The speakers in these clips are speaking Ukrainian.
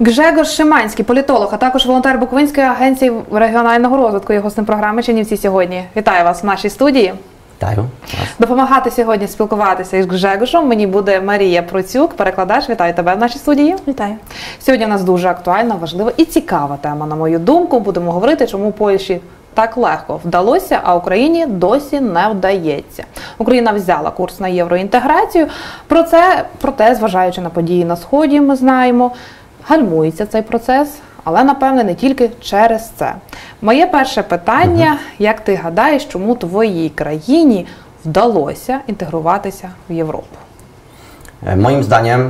Гжегош Шиманський, політолог, а також волонтер Буковинської агенції регіонального розвитку є гостем програми Чинівці сьогодні. Вітаю вас в нашій студії. Вітаю. Допомагати сьогодні спілкуватися із Гжегошем мені буде Марія Процюк, перекладач. Вітаю тебе в нашій студії. Вітаю. Сьогодні у нас дуже актуальна, важлива і цікава тема, на мою думку. Будемо говорити, чому Польщі так легко вдалося, а Україні досі не вдається. Україна взяла курс на євроінтеграцію. Про це, проте, зважаючи на події на сході, ми знаємо, гальмується цей процес. Але напевне не тільки через це. Моє перше питання: як ти гадаєш, чому твоїй країні wdалося інтегруватися в Європу? E, Moim zdaniem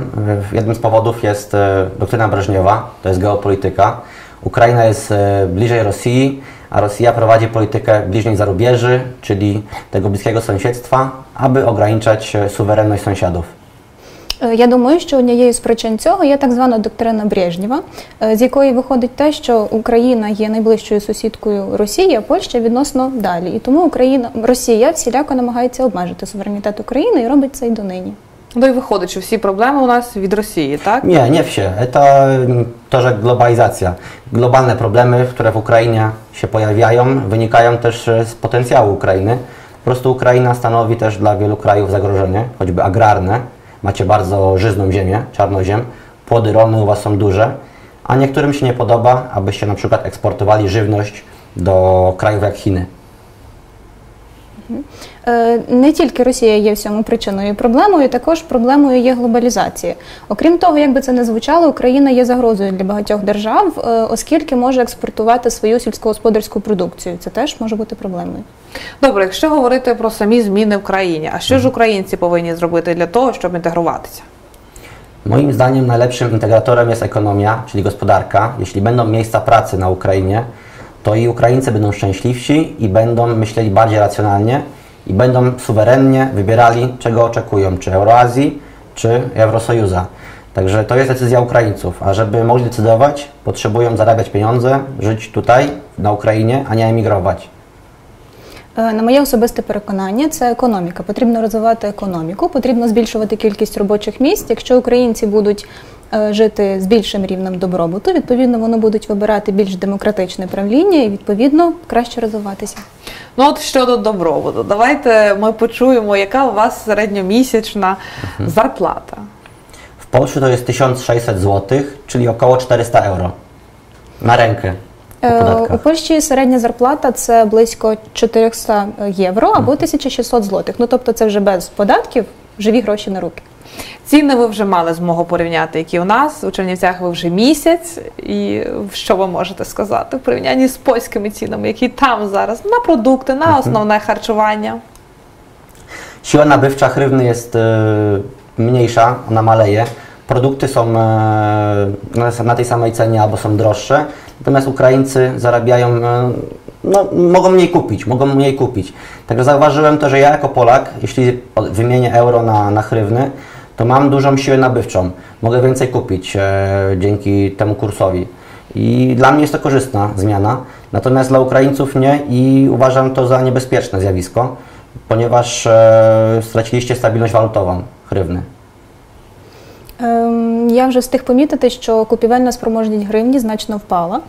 jednym z powodów jest doktryna Breżniewa, to jest geopolityka. Ukraina jest bliżej Rosji, a Rosja prowadzi politykę bliźniej zarubieży, czyli tego bliskiego sąsiedztwa, aby ograniczać e, suwerenność sąsiadów. Я думаю, що однією з причин цього є так звана доктрина Брежнєва, е, з якої виходить те, що Україна є найближчою сусідкою Росії, а Польща відносно далі. І тому Україна Росія всіляко намагається обмежити суверенітет України і робить це й донині. Ну і виходить, що всі проблеми у нас від Росії, так? Nie, nie wsie. To mm, to, że globalizacja. Globalne problemy, które w Ukrainie się pojawiają, wynikają też e, z potencjału Ukrainy. Po prostu Ukraina stanowi też dla wielu krajów zagrożenie, choćby agrarne. Macie bardzo żyzną ziemię, czarnoziem. Płody rolne u Was są duże, a niektórym się nie podoba, abyście na przykład eksportowali żywność do krajów jak Chiny. Е, Не тільки Росія є всьому причиною і проблемою, також проблемою є глобалізація. Окрім того, як би це не звучало, Україна є загрозою для багатьох держав, е, оскільки може експортувати свою сільськогосподарську продукцію. Це теж може бути проблемою. Добре, якщо говорити про самі зміни в країні, а що ж українці повинні зробити для того, щоб інтегруватися? Moim zdaniem najlepszym integratorem jest ekonomia, czyli gospodarka. Jeśli będą miejsca pracy na Ukrainie, to i Ukraińcy będą szczęśliwsi i będą myśleli bardziej racjonalnie i będą suwerennie wybierali, czego oczekują, czy Euroazji, czy Eurosojuza. Także to jest decyzja Ukraińców, a żeby mogli decydować, potrzebują zarabiać pieniądze, żyć tutaj, na Ukrainie, a nie emigrować. Е, На моє особисте переконання, це економіка. Потрібно розвивати економіку, потрібно збільшувати кількість робочих місць. Якщо українці будуть е, жити з більшим рівнем добробуту, відповідно вони будуть вибирати більш демократичне правління і відповідно краще розвиватися. Ну от щодо добробуту, давайте ми почуємо, яка у вас середньомісячна зарплата. W Polsce to jest 1600 zł, czyli około 400 euro. Na rękę. Е, У. Польщі середня зарплата це близько 400 євро або 1600 злотих. Ну тобто це вже без податків, живі гроші на руки. Ціни ви вже мали змогу порівняти, які у нас у Чернівцях ви вже місяць. І що ви можете сказати в порівнянні з польськими цінами, які там зараз на продукти, на основне харчування? Siła nabywcza hrywny jest e, mniejsza, ona maleje. Produkty są e, na, na tej samej cenie albo są droższe, natomiast Ukraińcy zarabiają, e, no, mogą mniej kupić, mogą mniej kupić. Także zauważyłem to, że ja jako Polak, jeśli o- wymienię euro na, na hrywny, to mam dużą siłę nabywczą. Mogę więcej kupić e, dzięki temu kursowi. I dla mnie jest to korzystna zmiana, natomiast dla Ukraińców nie i uważam to za niebezpieczne zjawisko, ponieważ e, straciliście stabilność walutową hrywny. Ем, Я вже встиг помітити, що купівельна спроможність гривні значно впала. Е,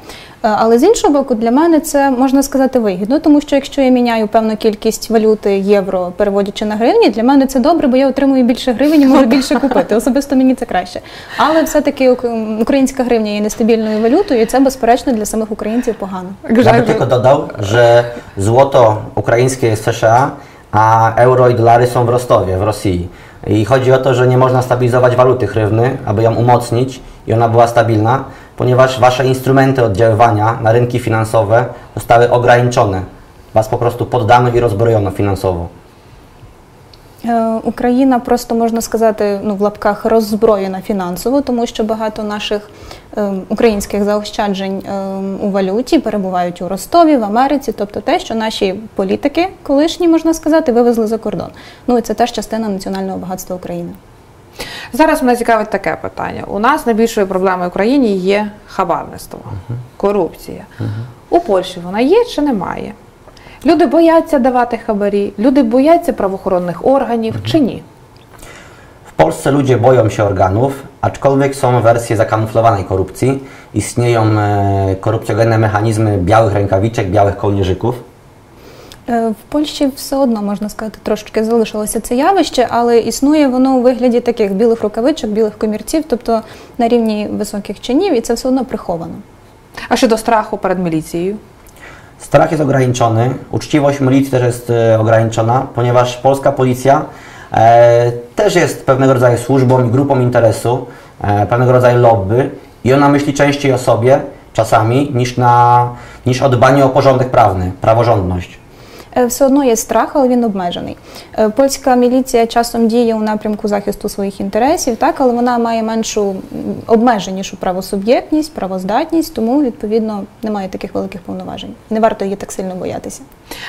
Але з іншого боку, для мене це можна сказати вигідно, тому що якщо я міняю певну кількість валюти євро, переводячи на гривні, для мене це добре, бо я отримую більше гривень і можу більше купити. Особисто мені це краще. Але все-таки українська гривня є нестабільною валютою, і це безперечно для самих українців Гжегош, tylko dodał, że złoto ukraińskie jest w США, a euro i dolary są w Rostowie, w Rosji. I chodzi o to, że nie można stabilizować waluty hrywny, aby ją umocnić i ona była stabilna, ponieważ wasze instrumenty oddziaływania na rynki finansowe zostały ograniczone. Was po prostu poddano i rozbrojono finansowo. Е, Україна просто можна сказати, ну в лапках роззброєна фінансово, тому що багато наших е, українських заощаджень е, у валюті перебувають у Ростові, в Америці, тобто те, що наші політики, колишні можна сказати, вивезли за кордон. Ну і це теж частина національного багатства України. зараз мене цікавить таке питання. У нас найбільшою проблемою в країні є хабарництво, корупція. У Польщі вона є чи немає? Люди бояться давати хабарі, люди бояться правоохоронних органів чи ні? W Polsce ludzie boją się organów aczkolwiek są wersje zakamuflowanej korupcji. Istnieją e, korupcjogenne mechanizmy białych rękawiczek, białych kołnierzyków. Е, В Польщі все одно можна сказати, трошечки залишилося це явище, але існує воно у вигляді таких білих рукавичок, білих комірців, тобто на рівні високих чинів, і це все одно приховано. А щодо страху перед міліцією? Strach jest ograniczony, uczciwość milicji też jest e, ograniczona, ponieważ polska policja e, też jest pewnego rodzaju służbą i grupą interesu, e, pewnego rodzaju lobby i ona myśli częściej o sobie czasami niż, na, niż o dbaniu o porządek prawny, praworządność. Е, Все одно є страх, але він обмежений. Е, Польська міліція часом діє у напрямку захисту своїх інтересів, так, але вона має меншу обмеженішу правосуб'єктність, правоздатність, тому відповідно немає таких великих повноважень. Не варто її так сильно боятися.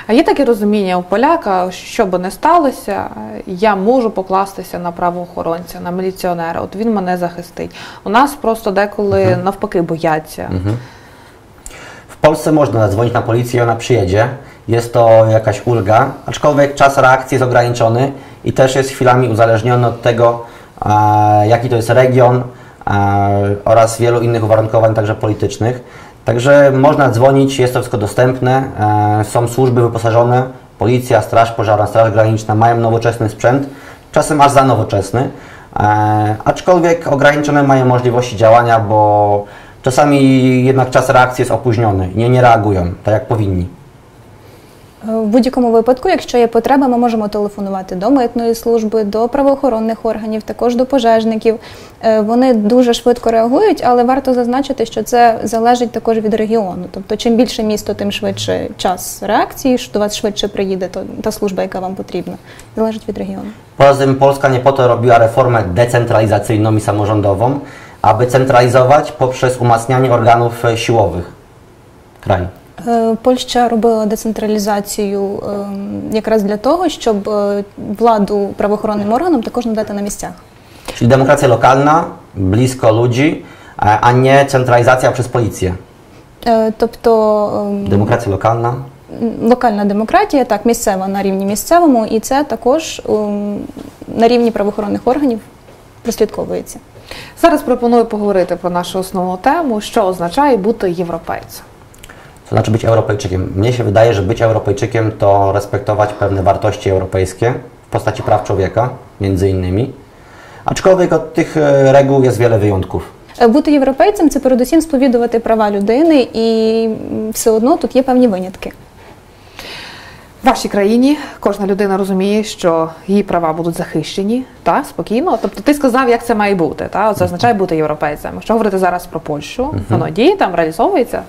А є таке розуміння у поляка, що би не сталося, я можу покластися на правоохоронця, на міліціонера. От він мене захистить. У нас просто деколи навпаки бояться. W Polsce można zadzwonić na policję i ona przyjedzie. Jest to jakaś ulga, aczkolwiek czas reakcji jest ograniczony i też jest chwilami uzależniony od tego, jaki to jest region oraz wielu innych uwarunkowań, także politycznych. Także można dzwonić, jest to wszystko dostępne, są służby wyposażone, policja, straż pożarna, straż graniczna mają nowoczesny sprzęt, czasem aż za nowoczesny, aczkolwiek ograniczone mają możliwości działania, bo czasami jednak czas reakcji jest opóźniony, nie, nie reagują tak jak powinni. В будь-якому випадку, якщо є потреба, ми можемо телефонувати до митної служби, до правоохоронних органів, також до пожежників. Е, Вони дуже швидко реагують, але варто зазначити, що це залежить також від регіону. Тобто, чим більше місто, тим швидше час реакції, що до вас швидше приїде та служба, яка вам потрібна. Залежить від регіону. Poza tym Polska nie po to robiła reformę decentralizacyjną i samorządową, aby centralizować poprzez umacnianie organów siłowych kraj. Е, Польща робила децентралізацію ем, якраз для того, щоб е, владу правоохоронним органам також надати на місцях. Czyli demokracja lokalna, blisko ludzi, e, a nie centralizacja przez policję. Е, Тобто ем, Demokracja lokalna, локальна демократія, так, місцева на рівні місцевому, і це також ем, на рівні правоохоронних органів прослідковується. Зараз пропоную поговорити про нашу основну тему, що означає бути європейцем. to znaczy być Europejczykiem. Mnie się wydaje, że być Europejczykiem to respektować pewne wartości europejskie w postaci praw człowieka, między innymi. Aczkolwiek od tych e, reguł jest wiele wyjątków. Е, Бути європейцем це передусім сповідувати права людини, і м, все одно тут є певні винятки. В вашій країні кожна людина розуміє, що її права будуть захищені, та спокійно. Тобто ти сказав, як це має бути. Та це означає бути європейцем. Якщо говорити зараз про Польщу, воно діє там, реалізовується.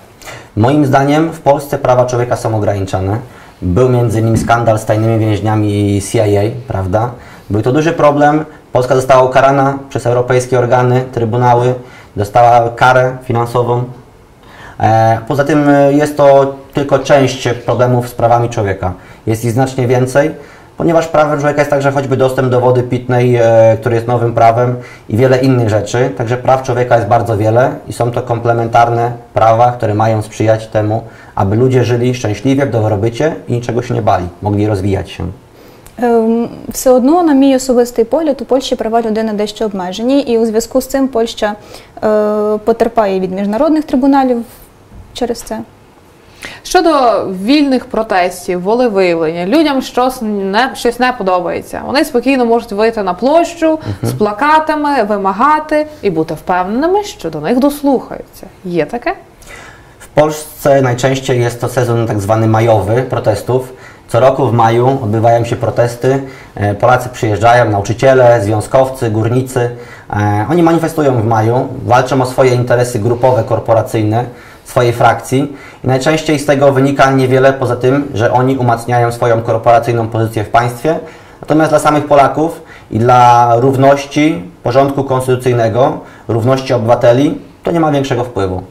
Moim zdaniem w Polsce prawa człowieka są ograniczane. Był między innymi skandal z tajnymi więźniami CIA, prawda? Był to duży problem. Polska została ukarana przez europejskie organy, trybunały, dostała karę finansową. E, Poza tym e, jest to tylko część problemów z prawami człowieka. Jest ich znacznie więcej, ponieważ prawem człowieka jest także choćby dostęp do wody pitnej, e, który jest nowym prawem i wiele innych rzeczy. Także praw człowieka jest bardzo wiele i są to komplementarne prawa, które mają sprzyjać temu, aby ludzie żyli szczęśliwie, w dobrobycie i niczego się nie bali, mogli rozwijać się. Ем, Все одно, на мій особистий погляд, у Польщі права людини дещо обмежені, і у зв'язку з цим Польща е, потерпає від міжнародних трибуналів через це. Щодо вільних протестів, волевиявлення, людям щось не щось не подобається. Вони спокійно можуть вийти на площу з плакатами, вимагати і бути впевненими, що до них дослухаються. Є таке? W Polsce najczęściej jest to sezon tak zwany majowy protestów. Co roku w maju odbywają się protesty. E, Polacy przyjeżdżają, nauczyciele, związkowcy, górnicy. E, Oni manifestują w maju, walczą o swoje interesy grupowe, korporacyjne, swojej frakcji i najczęściej z tego wynika niewiele poza tym, że oni umacniają swoją korporacyjną pozycję w państwie. Natomiast dla samych Polaków i dla równości, porządku konstytucyjnego, równości obywateli, to nie ma większego wpływu.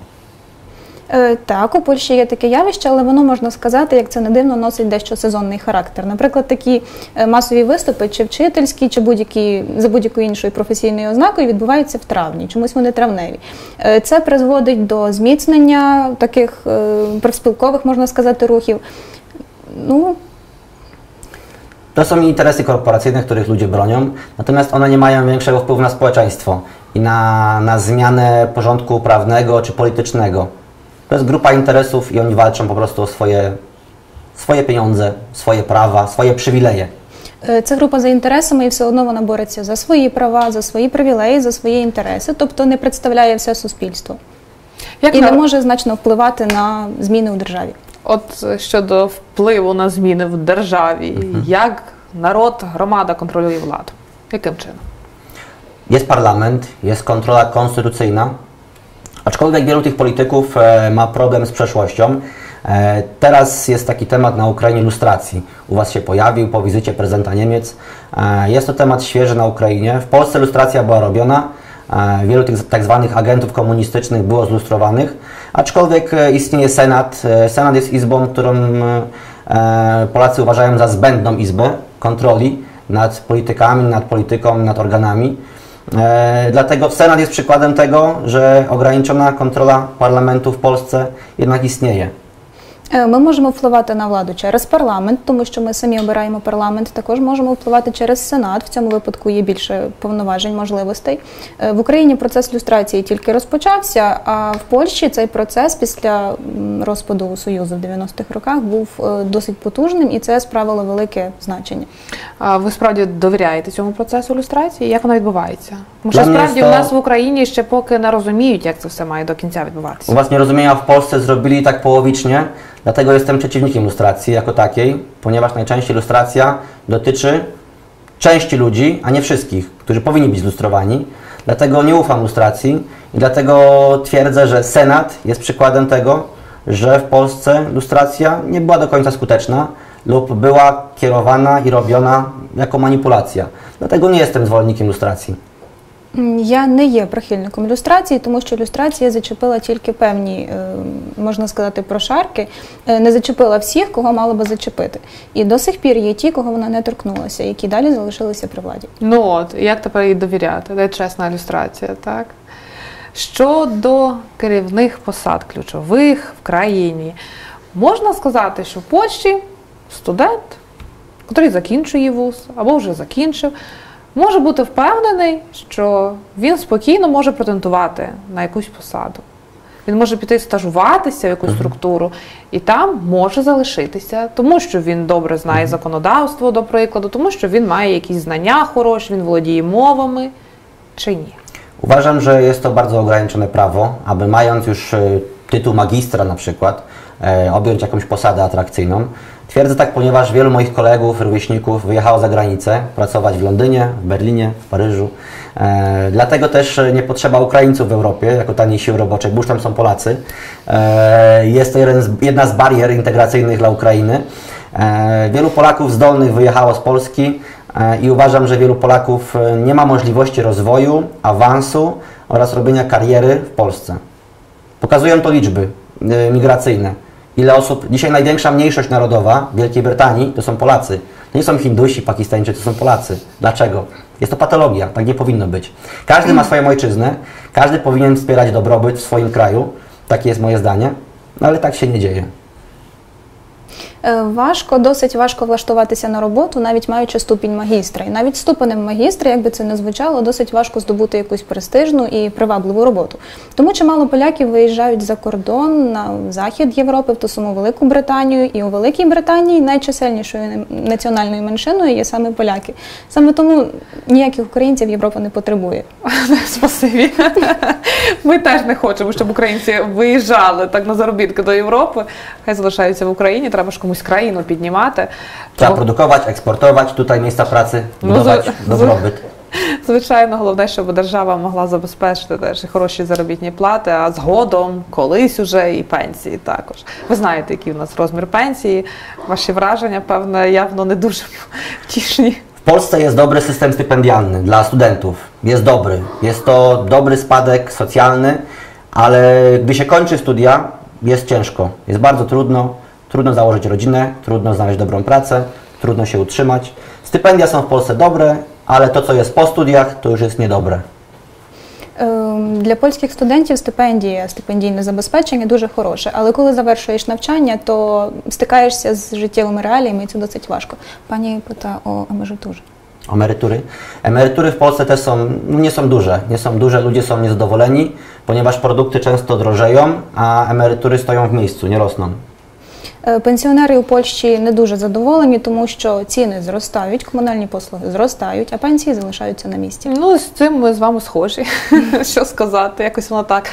Е, Так, у Польщі є таке явище, але воно можна сказати, як це не дивно, носить дещо сезонний характер. Наприклад, такі е, масові виступи, чи вчительські, чи будь-які за будь-якою іншою професійною ознакою відбуваються в травні. Чомусь вони травневі. Е, Це призводить до зміцнення таких профспілкових, можна сказати, рухів. Ну, To są interesy korporacyjne, których ludzie bronią, natomiast one nie mają większego wpływu na społeczeństwo. i na, na zmianę porządku prawnego czy politycznego. To jest grupa interesów i oni walczą po prostu o swoje, swoje pieniądze, swoje prawa, swoje przywileje. Це група за інтересами, і все одно вона бореться за свої права, за свої привілеї, за свої інтереси, тобто не представляє все суспільство Як і не може значно впливати на зміни у державі. От щодо впливу на зміни в державі, як народ, громада контролює владу? Яким чином? Jest parlament, jest kontrola konstytucyjna, aczkolwiek wielu tych polityków e, ma problem z przeszłością. E, teraz jest taki temat na Ukrainie lustracji. U Was się pojawił po wizycie prezydenta Niemiec. E, jest to temat świeży na Ukrainie. W Polsce lustracja była robiona. Wielu tych tak zwanych agentów komunistycznych było zlustrowanych, aczkolwiek istnieje Senat. Senat jest izbą, którą Polacy uważają za zbędną izbę kontroli nad politykami, nad polityką, nad organami. E, dlatego Senat jest przykładem tego, że ograniczona kontrola parlamentu w Polsce jednak istnieje. Е, Ми можемо впливати на владу через парламент, тому що ми самі обираємо парламент. Також можемо впливати через сенат. В цьому випадку є більше повноважень, можливостей. Е, В Україні процес люстрації тільки розпочався, а в Польщі цей процес після розпаду Союзу в 90-х роках був е, досить потужним, і це справило велике значення. А ви справді довіряєте цьому процесу люстрації? Як воно відбувається? Тому що Для мене справді то- в нас в Україні ще поки не розуміють, як це все має до кінця U відбуватися. Was nierozumienia w Polsce zrobili tak połowicznie, dlatego jestem przeciwnikiem lustracji jako takiej, ponieważ najczęściej lustracja dotyczy części ludzi, a nie wszystkich, którzy powinni być zlustrowani. Dlatego nie ufam lustracji i dlatego twierdzę, że Senat jest przykładem tego, że w Polsce lustracja nie była do końca skuteczna lub była kierowana i robiona jako manipulacja. Dlatego nie jestem zwolennikiem lustracji. Я не є прихильником люстрації, тому що люстрація зачепила тільки певні, е, можна сказати, прошарки, е, не зачепила всіх, кого мала би зачепити. І до сих пір є ті, кого вона не торкнулася, які далі залишилися при владі. Ну от, як тепер їй довіряти? Де чесна ілюстрація, так? Щодо керівних посад ключових в країні, можна сказати, що в Польщі студент, який закінчує вуз або вже закінчив, може бути впевнений, що він спокійно може претендувати на якусь посаду. Він може піти стажуватися в якусь структуру і там може залишитися, тому що він добре знає законодавство, до прикладу, тому що він має якісь знання хороші, він володіє мовами чи ні. Uważam, że jest to bardzo ograniczone prawo, aby mając już e, tytuł magistra na przykład, e, objąć jakąś posadę atrakcyjną. Twierdzę tak, ponieważ wielu moich kolegów, rówieśników wyjechało za granicę pracować w Londynie, w Berlinie, w Paryżu. E, dlatego też e, nie potrzeba Ukraińców w Europie jako taniej siły roboczej, bo już tam są Polacy. E, jest to jeden z, jedna z barier integracyjnych dla Ukrainy. E, Wielu Polaków zdolnych wyjechało z Polski e, i uważam, że wielu Polaków e, nie ma możliwości rozwoju, awansu oraz robienia kariery w Polsce. Pokazują to liczby migracyjne. Ile osób, dzisiaj największa mniejszość narodowa Wielkiej Brytanii to są Polacy. To nie są Hindusi, Pakistańczycy, to są Polacy. Dlaczego? Jest to patologia, tak nie powinno być. Każdy ma swoją ojczyznę, każdy powinien wspierać dobrobyt w swoim kraju, takie jest moje zdanie, no ale tak się nie dzieje. Е, Важко, досить важко влаштуватися на роботу, навіть маючи ступінь магістра. І навіть ступенем магістра, як би це не звучало, досить важко здобути якусь престижну і привабливу роботу. Тому чимало поляків виїжджають за кордон на захід Європи, в ту саму Велику Британію. І у Великій Британії найчисельнішою національною меншиною є саме поляки. Саме тому ніяких українців Європа не потребує. Спасибі. Ми теж не хочемо, щоб українці виїжджали так на заробітки до Європи. Хай залишаються в Україні, треба ж комусь країну піднімати. Trzeba Тому, produkować, eksportować, tutaj miejsca pracy, No, budować za- dobrobyt. звичайно, головне, щоб держава могла забезпечити теж хороші заробітні плати, а згодом колись уже і пенсії також. Ви знаєте, який у нас розмір пенсії. Ваші враження, певне, явно не дуже втішні. W Polsce jest dobry system stypendialny dla studentów. Jest dobry. Jest to dobry spadek socjalny, ale gdy się kończy studia, jest ciężko. Jest bardzo trudno. Trudno założyć rodzinę, trudno znaleźć dobrą pracę, trudno się utrzymać. Stypendia są w Polsce dobre, ale to, co jest po studiach, to już jest niedobre. Ем, Для польських студентів стипендія, стипендійне забезпечення дуже хороше. Але коли завершуєш навчання, то стикаєшся з життєвими реаліями, і це досить важко. Пані питає, о, а може дуже. Emerytury. Emerytury w Polsce też są, no nie są duże. Nie są duże, ludzie są niezadowoleni, ponieważ produkty często drożeją, a emerytury stoją w miejscu, nie rosną. Е, Пенсіонери у Польщі не дуже задоволені, тому що ціни зростають, комунальні послуги зростають, а пенсії залишаються на місці. Ну, з цим ми з вами схожі. що сказати, якось воно так.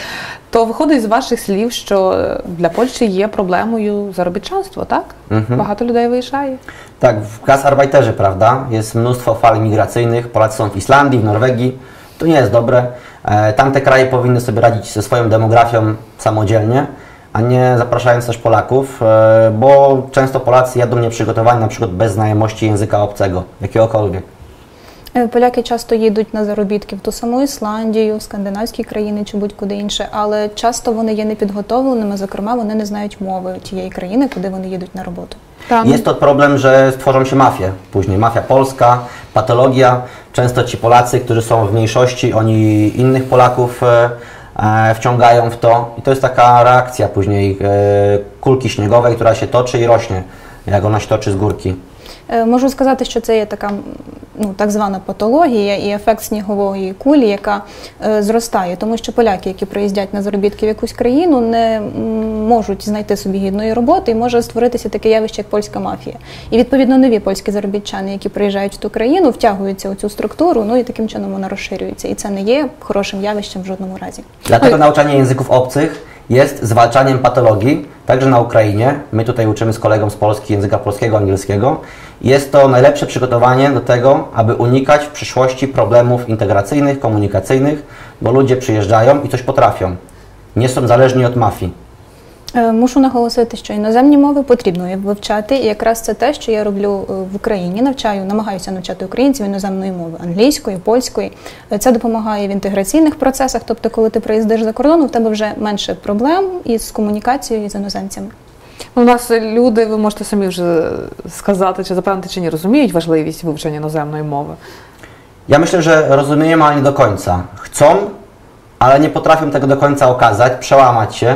То виходить з ваших слів, що е, для Польщі є проблемою заробітчанство, так? Багато людей виїжджає. Tak, w gasarbeiterze, prawda? Jest mnóstwo fal migracyjnych. Polacy są w Islandii, w Norwegii. To nie jest dobre. E, Tamte kraje powinny sobie radzić ze swoją demografią samodzielnie, a nie zapraszając też Polaków, e, bo często Polacy jadą nieprzygotowani, na przykład bez znajomości języka obcego, jakiegokolwiek. Е, Поляки часто їдуть на заробітки в ту саму Ісландію, в скандинавські країни чи будь-куди інше, але часто вони є непідготовленими, зокрема, вони не знають мови тієї країни, куди вони їдуть на роботу. Там Jest to problem, że stworzą się mafie później. Mafia polska, patologia. Często ci Polacy, którzy są w mniejszości, oni innych Polaków e, e, wciągają w to. I to jest taka reakcja później e, kulki śniegowej, która się toczy i rośnie, jak ona się toczy z górki. Е, Можу сказати, що це є така ну, так звана патологія і ефект снігової кулі, яка е, зростає, тому що поляки, які приїздять на заробітки в якусь країну, не можуть знайти собі гідної роботи і може створитися таке явище, як польська мафія. І відповідно нові польські заробітчани, які приїжджають в ту країну, втягуються у цю структуру, ну і таким чином вона розширюється. І це не є хорошим явищем в жодному разі. Dlatego nauczanie języków obcych jest zwalczaniem patologii, także na Ukrainie. My tutaj uczymy z kolegą z Polski języka polskiego, angielskiego. Jest to najlepsze przygotowanie do tego, aby unikać w przyszłości problemów integracyjnych, komunikacyjnych, bo ludzie przyjeżdżają i coś potrafią. Nie są zależni od mafii. Мушу наголосити, що іноземні мови потрібно вивчати, і якраз це те, що я роблю в Україні. Навчаю, намагаюся навчати українців іноземної мови англійської, польської. Це допомагає в інтеграційних процесах. Тобто, коли ти приїздиш за кордон, у тебе вже менше проблем із комунікацією з іноземцями. у нас люди, ви можете самі вже сказати, чи запевнити, чи ні, розуміють важливість вивчення іноземної мови. Ja myślę, że rozumieją, ale nie do końca. Chcą, ale nie potrafią tego do końca okazać, przełamać się.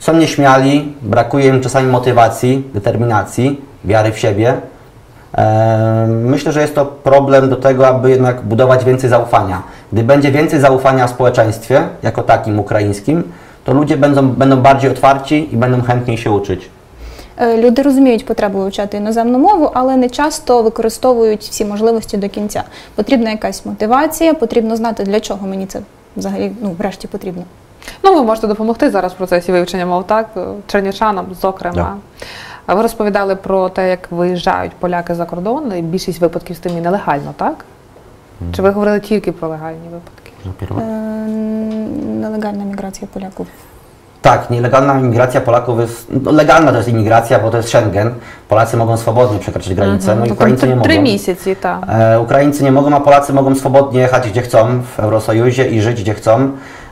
Są nieśmiali, brakuje im czasami motywacji, determinacji, wiary w siebie. Eee, Myślę, że jest to problem do tego, aby jednak budować więcej zaufania. Gdy będzie więcej zaufania w społeczeństwie, jako takim ukraińskim, to ludzie będą, będą bardziej otwarci i będą chętniej się uczyć. Е, Люди розуміють потребу вивчати іноземну мову, але не часто використовують всі можливості до кінця. Потрібна якась мотивація, потрібно знати, для чого мені це взагалі ну, врешті потрібно. Ну, ви можете допомогти зараз в процесі вивчення мов, так? Чернівчанам, зокрема. Да. Ви розповідали про те, як виїжджають поляки за кордон, і більшість випадків з тим і нелегально, так? Чи ви говорили тільки про легальні випадки? Е, Нелегальна міграція поляків. Tak, nielegalna imigracja Polaków jest. No, legalna to jest imigracja, bo to jest Schengen. Polacy mogą swobodnie przekraczać granicę, mm -hmm. no i no Ukraińcy nie mogą. Trzy miesiące, tak. E, Ukraińcy nie mogą, a Polacy mogą swobodnie jechać gdzie chcą w Eurosojuzie i żyć gdzie chcą.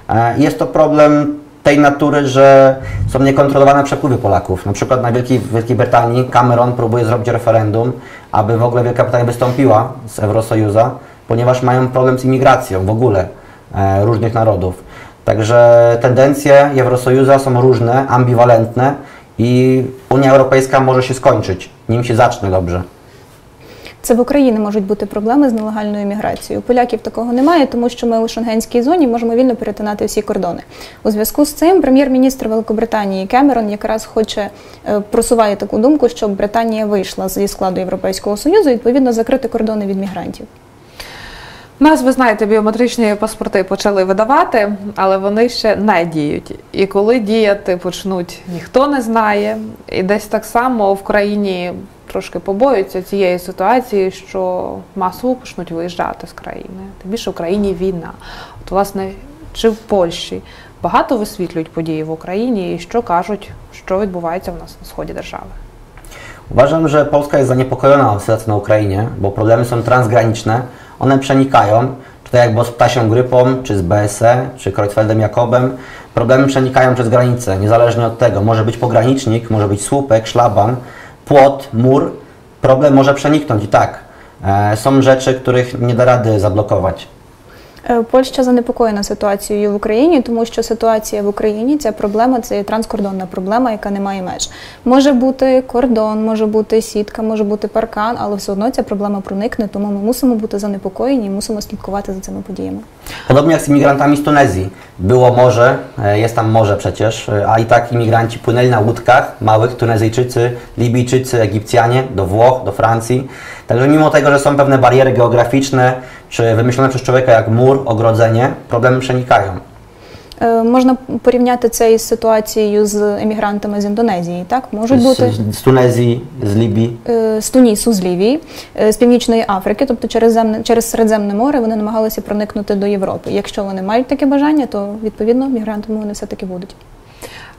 E, jest to problem tej natury, że są niekontrolowane przepływy Polaków. Na przykład na Wielkiej, Wielkiej Brytanii Cameron próbuje zrobić referendum, aby w ogóle Wielka Brytania wystąpiła z Eurosojuza, ponieważ mają problem z imigracją w ogóle e, różnych narodów. Także tendencje Eurosojuza są różne, ambiwalentne i Unia Europejska może się skończyć, nim się zacznie dobrze. Це в Україні можуть бути проблеми з нелегальною міграцією. У поляків такого немає, тому що ми у шенгенській зоні можемо вільно перетинати всі кордони. У зв'язку з цим прем'єр-міністр Великобританії Кемерон якраз хоче е, просуває таку думку, щоб Британія вийшла зі складу Європейського союзу і відповідно закрити кордони від мігрантів. Нас, ви знаєте, біометричні паспорти почали видавати, але вони ще не діють. І коли діяти почнуть, ніхто не знає. І десь так само в країні трошки побоюються цієї ситуації, що масово почнуть виїжджати з країни. Тим більше в країні війна. От, власне, чи в Польщі багато висвітлюють події в Україні і що кажуть, що відбувається в нас на сході держави. Uważam, że Polska jest zaniepokojona sytuacją na Ukrainie, bo problemy są transgraniczne, one przenikają, czy to jak z ptasią grypą, czy z BSE, czy Kreuzfeldem Jakobem. Problemy przenikają przez granice, niezależnie od tego. Może być pogranicznik, może być słupek, szlaban, płot, mur. Problem może przeniknąć i tak. E, są rzeczy, których nie da rady zablokować. Е, Польща занепокоєна ситуацією в Україні, тому що ситуація в Україні ця проблема це транскордонна проблема, яка не має меж. Може бути кордон, може бути сітка, може бути паркан, але все одно ця проблема проникне, тому ми мусимо бути занепокоєні і мусимо слідкувати за цими подіями. Podobnie jak z imigrantami z Tunezji. Było morze, e, jest tam morze przecież, e, a i tak imigranci płynęli na łódkach małych, Tunezyjczycy, Libijczycy, Egipcjanie, do Włoch, do Francji. Także mimo tego, że są pewne bariery geograficzne, czy wymyślone przez człowieka jak mur, ogrodzenie, problemy przenikają. Е, Можна порівняти це із ситуацією з емігрантами з Індонезії. Так можуть Z, бути z Tunezji, z Libii. е, з Тунісу, з Лівії, е, з Північної Африки, тобто через земне через Середземне море вони намагалися проникнути до Європи. Якщо вони мають таке бажання, то відповідно мігрантами вони все таки будуть.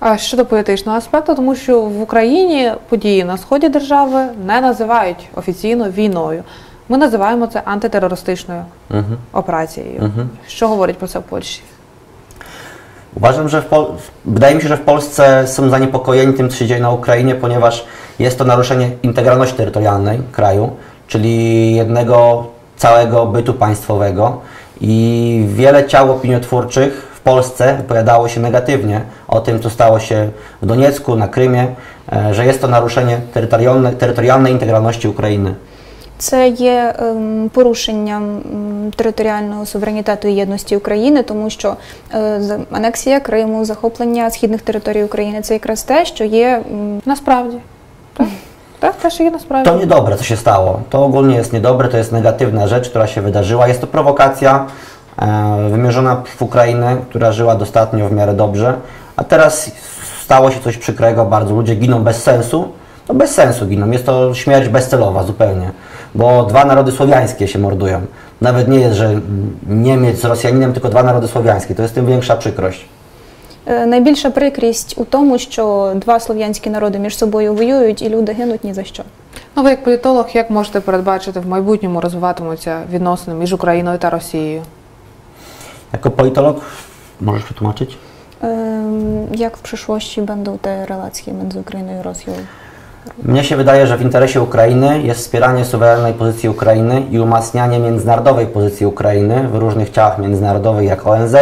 А щодо політичного аспекту, тому що в Україні події на сході держави не називають офіційно війною. Ми називаємо це антитерористичною Mhm. операцією. Mhm. Що говорять про це в Польщі? Uważam, że wydaje mi się, że w Polsce są zaniepokojeni tym, co się dzieje na Ukrainie, ponieważ jest to naruszenie integralności terytorialnej kraju, czyli jednego całego bytu państwowego i wiele ciał opiniotwórczych w Polsce wypowiadało się negatywnie o tym, co stało się w Doniecku, na Krymie, e, że jest to naruszenie terytorialne, terytorialnej integralności Ukrainy. Це є ем, порушенням м, територіального суверенітету і єдності України, тому що е, за- анексія Криму, захоплення східних територій України це якраз те, що є м, Насправді. Так, так те, що є насправді. To niedobre, co się stało. To ogólnie jest niedobre, to jest negatywna rzecz, która się wydarzyła. Jest to prowokacja e, wymierzona w Ukrainę, która żyła dostatnio w miarę dobrze, a teraz stało się coś przykrego, bardzo ludzie giną bez sensu. No bez sensu giną, jest to śmierć bezcelowa zupełnie, Bo dwa narody słowiańskie się mordują. Nawet nie jest, że Niemiec z Rosjaninem, tylko dwa narody słowiańskie. To jest tym większa przykrość. е, найбільша прикрість у тому, що два слов'янські народи між собою воюють і люди гинуть ні за що. Ну, ви як політолог, як можете передбачити в майбутньому розвиватимуться відносини між Україною та Росією? Jako politolog możesz przetłumaczyć? Ем, Як в przyszłości będą te relacje między Ukrainą i Rosją? Mnie się wydaje, że w interesie Ukrainy jest wspieranie suwerennej pozycji Ukrainy i umacnianie międzynarodowej pozycji Ukrainy w różnych ciałach międzynarodowych jak ONZ,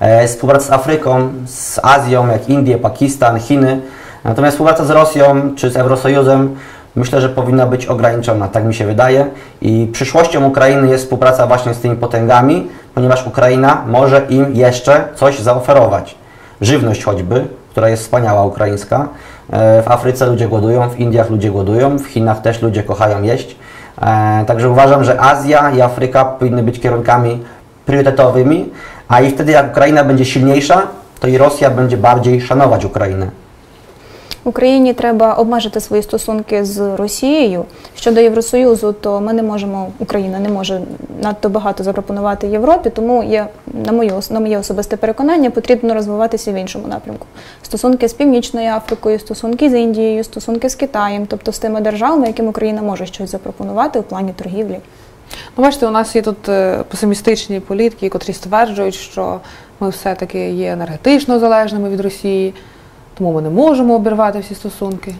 e, współpraca z Afryką, z Azją jak Indie, Pakistan, Chiny. Natomiast współpraca z Rosją czy z Eurosojuzem myślę, że powinna być ograniczona, tak mi się wydaje. I przyszłością Ukrainy jest współpraca właśnie z tymi potęgami, ponieważ Ukraina może im jeszcze coś zaoferować. Żywność choćby, która jest wspaniała ukraińska. E, W Afryce ludzie głodują, w Indiach ludzie głodują, w Chinach też ludzie kochają jeść. E, Także uważam, że Azja i Afryka powinny być kierunkami priorytetowymi, a i wtedy jak Ukraina będzie silniejsza, to i Rosja będzie bardziej szanować Ukrainę. Україні треба обмежити свої стосунки з Росією. Щодо Євросоюзу, то ми не можемо, Україна не може надто багато запропонувати Європі, тому є, на моє, на моє особисте переконання, потрібно розвиватися в іншому напрямку. Стосунки з Північною Африкою, стосунки з Індією, стосунки з Китаєм, тобто з тими державами, яким Україна може щось запропонувати у плані торгівлі. Ну, бачите, у нас є тут е, песимістичні політики, котрі стверджують, що ми все-таки є енергетично залежними від Росії, тому ми не можемо обірвати всі стосунки.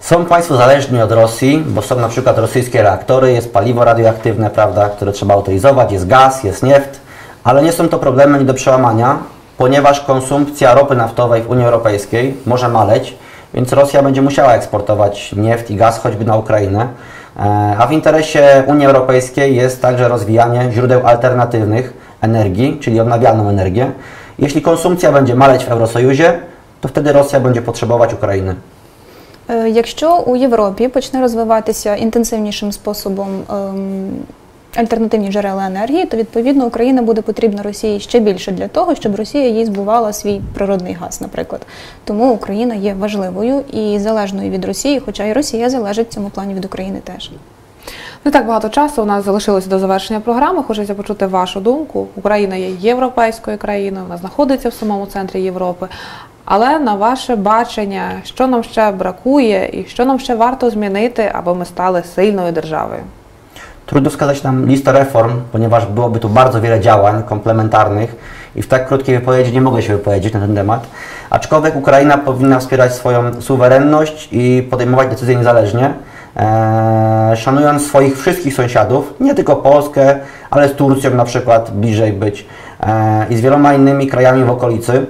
Są Państwo zależni od Rosji, bo są na przykład rosyjskie reaktory, jest paliwo radioaktywne, prawda, które trzeba autoryzować, jest gaz, jest neft, ale nie są to problemy nie do przełamania, ponieważ konsumpcja ropy naftowej w Unii Europejskiej może maleć, więc Rosja będzie musiała eksportować neft i gaz choćby na Ukrainę. E, A w interesie Unii Europejskiej jest także rozwijanie źródeł alternatywnych energii, czyli odnawialną energię. Jeśli konsumpcja będzie maleć w Eurosojuzie, to wtedy Rosja będzie potrzebować Ukrainy. Е, Якщо у Європі почне розвиватися інтенсивнішим способом ем, альтернативні джерела енергії, то відповідно Україна буде потрібна Росії ще більше для того, щоб Росія їй збувала свій природний газ, наприклад. Тому Україна є важливою і залежною від Росії, хоча і Росія залежить в цьому плані від України теж. Не так багато часу у нас залишилося до завершення програми. Хочеться почути вашу думку. Україна є європейською країною, вона знаходиться в самому центрі Європи. Але на ваше бачення, що нам ще бракує і що нам ще варто змінити, аби ми стали сильною державою? Trudno wskazać nam listę reform, ponieważ byłoby tu bardzo wiele działań komplementarnych i w tak krótkiej wypowiedzi nie mogę się wypowiedzieć na ten temat. Aczkolwiek Ukraina powinna wspierać swoją suwerenność i podejmować decyzje niezależnie. e, szanując swoich wszystkich sąsiadów, nie tylko Polskę, ale z Turcją na przykład bliżej być e, i z wieloma innymi krajami w okolicy,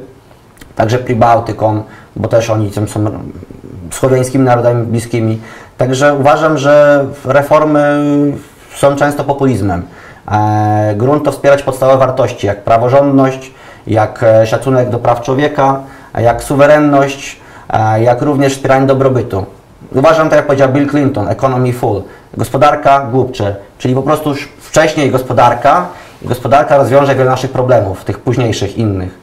także Pribałtyką, bo też oni tym są słowiańskimi narodami bliskimi. Także uważam, że reformy są często populizmem. E, grunt to wspierać podstawowe wartości, jak praworządność, jak e, szacunek do praw człowieka, jak suwerenność, e, jak również wspieranie dobrobytu. Uważam, tak jak powiedział Bill Clinton, economy full, gospodarka głupcze, czyli po prostu już wcześniej gospodarka i gospodarka rozwiąże wiele naszych problemów, tych późniejszych, innych.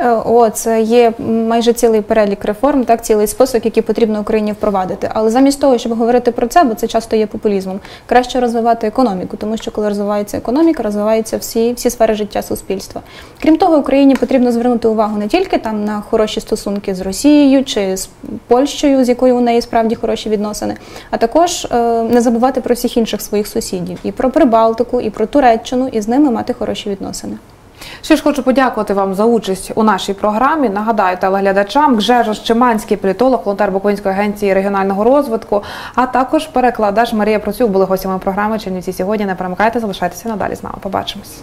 Е, О, це є майже цілий перелік реформ, так цілий список, який потрібно Україні впровадити. Але замість того, щоб говорити про це, бо це часто є популізмом, краще розвивати економіку, тому що коли розвивається економіка, розвиваються всі, всі сфери життя суспільства. Крім того, Україні потрібно звернути увагу не тільки там на хороші стосунки з Росією чи з Польщею, з якою у неї справді хороші відносини, а також е, не забувати про всіх інших своїх сусідів, і про Прибалтику, і про Туреччину, і з ними мати хороші відносини. Ще ж хочу подякувати вам за участь у нашій програмі. Нагадаю телеглядачам, Гжежош Чиманський, політолог, волонтер Буковинської агенції регіонального розвитку, а також перекладач Марія Процюк були гостями програми Чернівці сьогодні. Не перемикайте, залишайтеся надалі з нами. Побачимось.